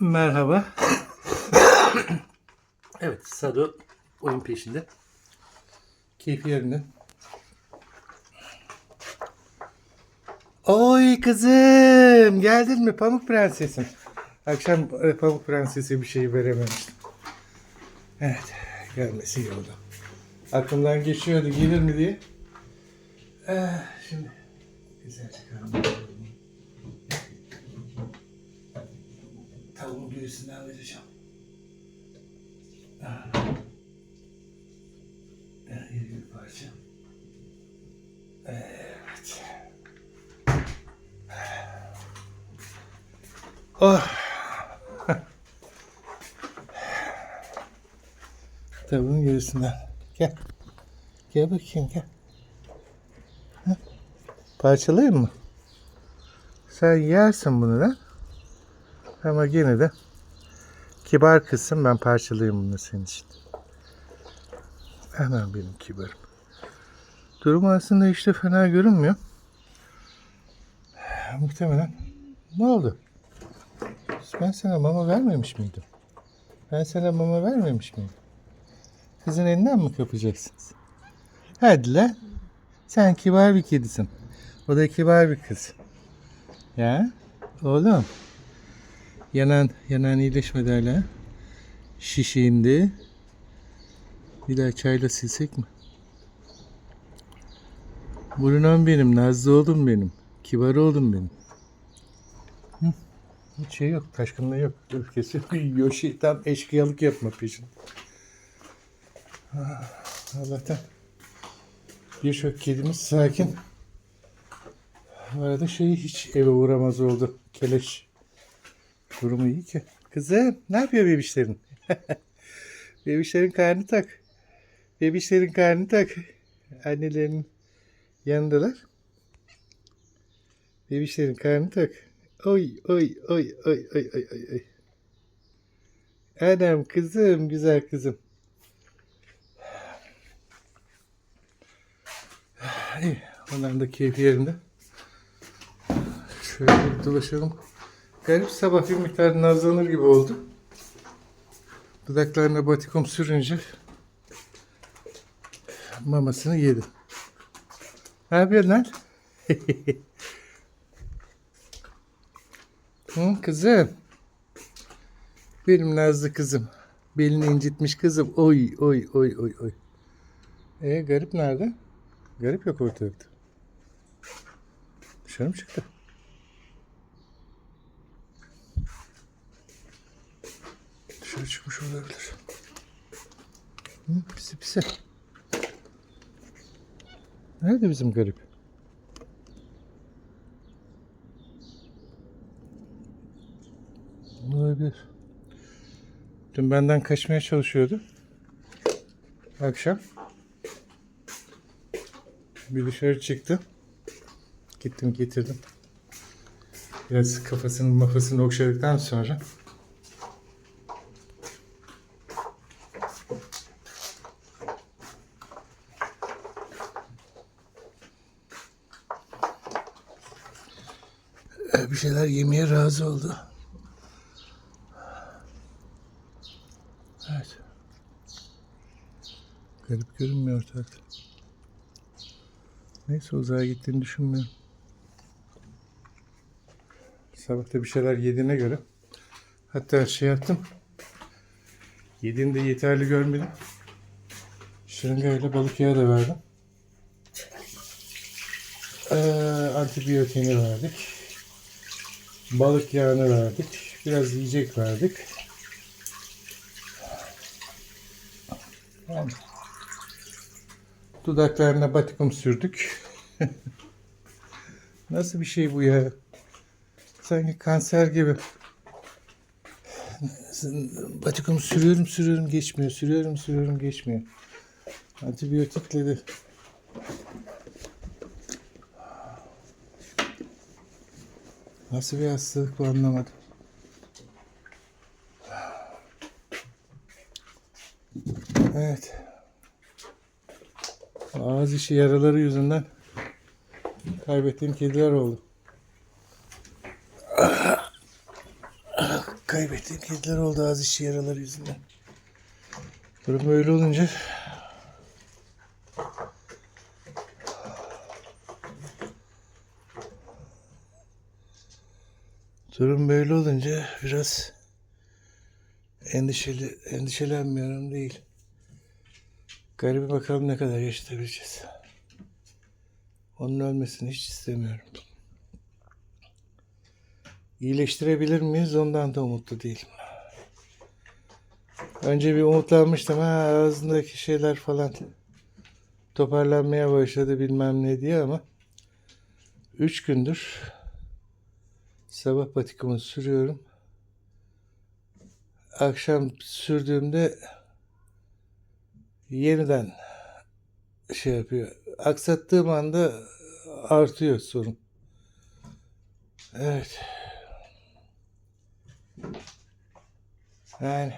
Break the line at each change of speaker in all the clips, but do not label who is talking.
Merhaba. evet, Sado oyun peşinde. Keyfi yerinde. Oy kızım, geldin mi Pamuk Prensesim? Akşam e, Pamuk Prenses'e bir şey verememiştim. Evet, gelmesi iyi oldu. Aklımdan geçiyordu gelir mi diye. Eh, şimdi güzel çıkarım. Göğsünden vereceğim. İri bir parça. Evet. Oh. Tavuğun göğsünden. Gel. Gel bakayım gel. Heh. Parçalayayım mı? Sen yersin bunu da. Ama gene de kibar kızsın ben parçalayayım bunu senin için. Hemen benim kibarım. Durum aslında işte fena görünmüyor. Muhtemelen ne oldu? Ben sana mama vermemiş miydim? Ben sana mama vermemiş miydim? Kızın elinden mi kapacaksınız? Hadi lan. Sen kibar bir kedisin. O da kibar bir kız. Ya oğlum. Yanan, yanan iyileşmedi hala. Şişi indi. Bir daha çayla silsek mi? Burnum benim, nazlı oğlum benim. Kibar oğlum benim. Hı. Hiç şey yok, taşkınlığı yok. Öfkesi Yoshi tam eşkıyalık yapma peşinde. Ah, Allah'tan birçok kedimiz sakin. Bu arada şey hiç eve uğramaz oldu. Keleş. Durumu iyi ki. Kızım ne yapıyor bebişlerin? bebişlerin karnı tak. Bebişlerin karnı tak. Annelerin yanındalar. Bebişlerin karnı tak. Oy oy oy oy oy oy oy oy. Anam kızım güzel kızım. İyi, onların da keyfi yerinde. Şöyle dolaşalım. Garip sabah bir miktar nazlanır gibi oldu. Dudaklarına batikom sürünce mamasını yedi. Ne yapıyorsun lan? Hı, kızım. Benim nazlı kızım. Belini incitmiş kızım. Oy oy oy oy oy. E garip nerede? Garip yok ortalıkta. Dışarı mı çıktı? Çıkmış olabilir. Hı, pisi pisi. Nerede bizim garip? Olabilir. Dün benden kaçmaya çalışıyordu. Akşam. Bir dışarı çıktı. Gittim getirdim. Biraz kafasını mafasını okşadıktan sonra şeyler yemeye razı oldu. Evet. Garip görünmüyor ortalıkta. Neyse uzağa gittiğini düşünmüyorum. Sabah da bir şeyler yediğine göre. Hatta şey yaptım. Yediğini de yeterli görmedim. Şırıngayla balık yağı da verdim. Ee, antibiyotiğini verdik. Balık yağını verdik. Biraz yiyecek verdik. Yani Dudaklarına batikum sürdük. Nasıl bir şey bu ya? Sanki kanser gibi. Batikum sürüyorum sürüyorum geçmiyor. Sürüyorum sürüyorum geçmiyor. Antibiyotikle Nasıl bir hastalık bu anlamadım. Evet. Ağız işi yaraları yüzünden kaybettiğim kediler oldu. kaybettiğim kediler oldu az işi yaraları yüzünden. Durum böyle olunca Durum böyle olunca biraz endişeli, endişelenmiyorum değil. Garibi bakalım ne kadar yaşatabileceğiz. Onun ölmesini hiç istemiyorum. İyileştirebilir miyiz ondan da umutlu değilim. Önce bir umutlanmıştım ha ağzındaki şeyler falan toparlanmaya başladı bilmem ne diye ama üç gündür sabah patikamı sürüyorum. Akşam sürdüğümde yeniden şey yapıyor. Aksattığım anda artıyor sorun. Evet. Yani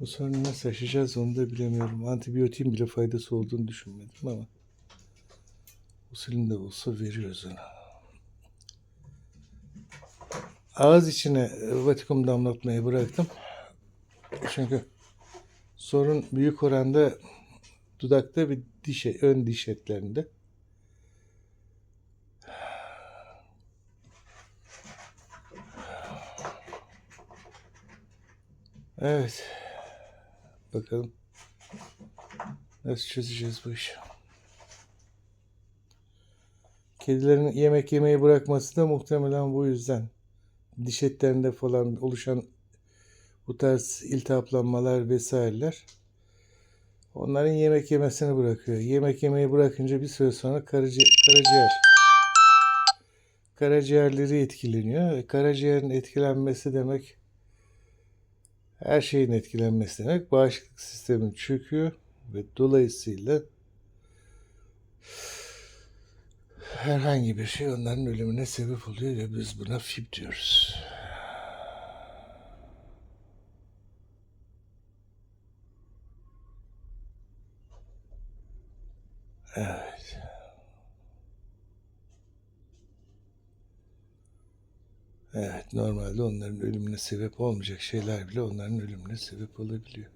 bu sorunu nasıl aşacağız onu da bilemiyorum. Antibiyotiğin bile faydası olduğunu düşünmedim ama usulünde olsa veriyoruz ona. Ağız içine vatikum damlatmayı bıraktım. Çünkü sorun büyük oranda dudakta ve diş, ön diş etlerinde. Evet. Bakalım. Nasıl çözeceğiz bu işi? Kedilerin yemek yemeyi bırakması da muhtemelen bu yüzden. Diş etlerinde falan oluşan bu tarz iltihaplanmalar vesaireler onların yemek yemesini bırakıyor. Yemek yemeyi bırakınca bir süre sonra karaciğer, karaciğer karaciğerleri etkileniyor. E, Karaciğerin etkilenmesi demek her şeyin etkilenmesi demek. Bağışıklık sistemi çöküyor ve dolayısıyla herhangi bir şey onların ölümüne sebep oluyor ve biz buna fib diyoruz. Evet, normalde onların ölümüne sebep olmayacak şeyler bile onların ölümüne sebep olabiliyor.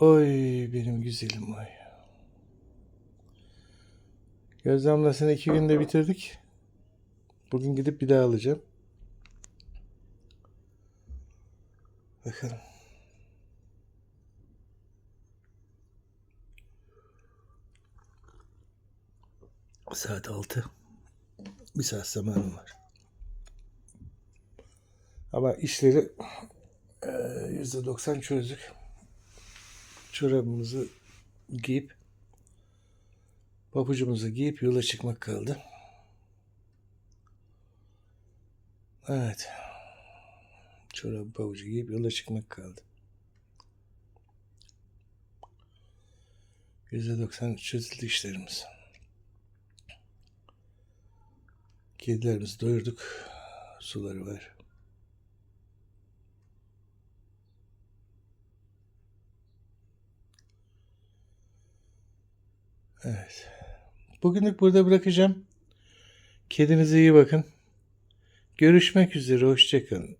Oy benim güzelim oy. Göz damlasını iki günde bitirdik. Bugün gidip bir daha alacağım. Bakalım. Saat 6. Bir saat zamanım var. Ama işleri eee, %90 çözdük. Çorabımızı giyip papucumuzu giyip yola çıkmak kaldı. Evet. Çorabı pabucu giyip yola çıkmak kaldı. %90 çözüldü işlerimiz. Kedilerimizi doyurduk. Suları var. Evet. Bugünlük burada bırakacağım. Kedinize iyi bakın. Görüşmek üzere. Hoşçakalın.